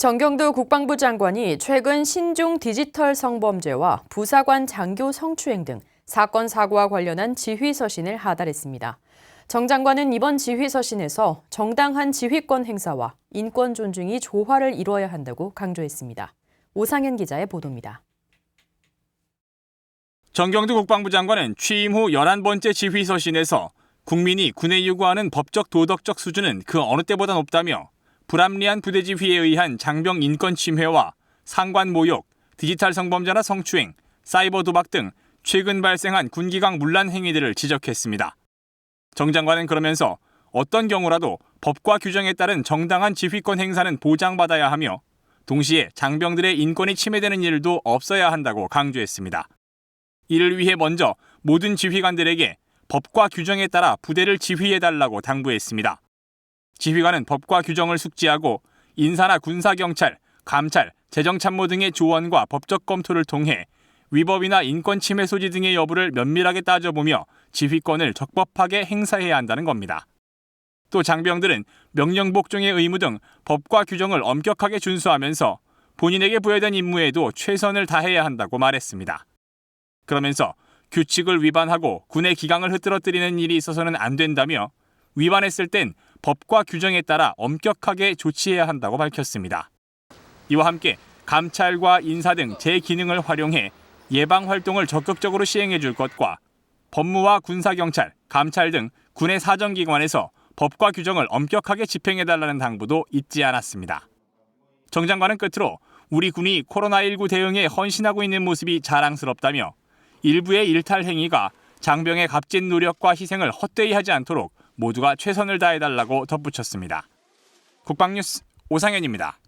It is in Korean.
정경두 국방부 장관이 최근 신종 디지털 성범죄와 부사관 장교 성추행 등 사건 사고와 관련한 지휘 서신을 하달했습니다. 정 장관은 이번 지휘 서신에서 정당한 지휘권 행사와 인권 존중이 조화를 이루어야 한다고 강조했습니다. 오상현 기자의 보도입니다. 정경두 국방부 장관은 취임 후 11번째 지휘 서신에서 국민이 군에 요구하는 법적 도덕적 수준은 그 어느 때보다 높다며 불합리한 부대 지휘에 의한 장병 인권 침해와 상관 모욕, 디지털 성범죄나 성추행, 사이버 도박 등 최근 발생한 군기강 문란 행위들을 지적했습니다. 정 장관은 그러면서 어떤 경우라도 법과 규정에 따른 정당한 지휘권 행사는 보장받아야 하며 동시에 장병들의 인권이 침해되는 일도 없어야 한다고 강조했습니다. 이를 위해 먼저 모든 지휘관들에게 법과 규정에 따라 부대를 지휘해달라고 당부했습니다. 지휘관은 법과 규정을 숙지하고 인사나 군사경찰, 감찰, 재정참모 등의 조언과 법적 검토를 통해 위법이나 인권 침해 소지 등의 여부를 면밀하게 따져보며 지휘권을 적법하게 행사해야 한다는 겁니다. 또 장병들은 명령 복종의 의무 등 법과 규정을 엄격하게 준수하면서 본인에게 부여된 임무에도 최선을 다해야 한다고 말했습니다. 그러면서 규칙을 위반하고 군의 기강을 흐트러뜨리는 일이 있어서는 안 된다며 위반했을 땐 법과 규정에 따라 엄격하게 조치해야 한다고 밝혔습니다. 이와 함께 감찰과 인사 등 제 기능을 활용해 예방 활동을 적극적으로 시행해 줄 것과 법무와 군사경찰, 감찰 등 군의 사정기관에서 법과 규정을 엄격하게 집행해 달라는 당부도 잊지 않았습니다. 정 장관은 끝으로 우리 군이 코로나19 대응에 헌신하고 있는 모습이 자랑스럽다며 일부의 일탈 행위가 장병의 값진 노력과 희생을 헛되이 하지 않도록 모두가 최선을 다해달라고 덧붙였습니다. 국방뉴스 오상현입니다.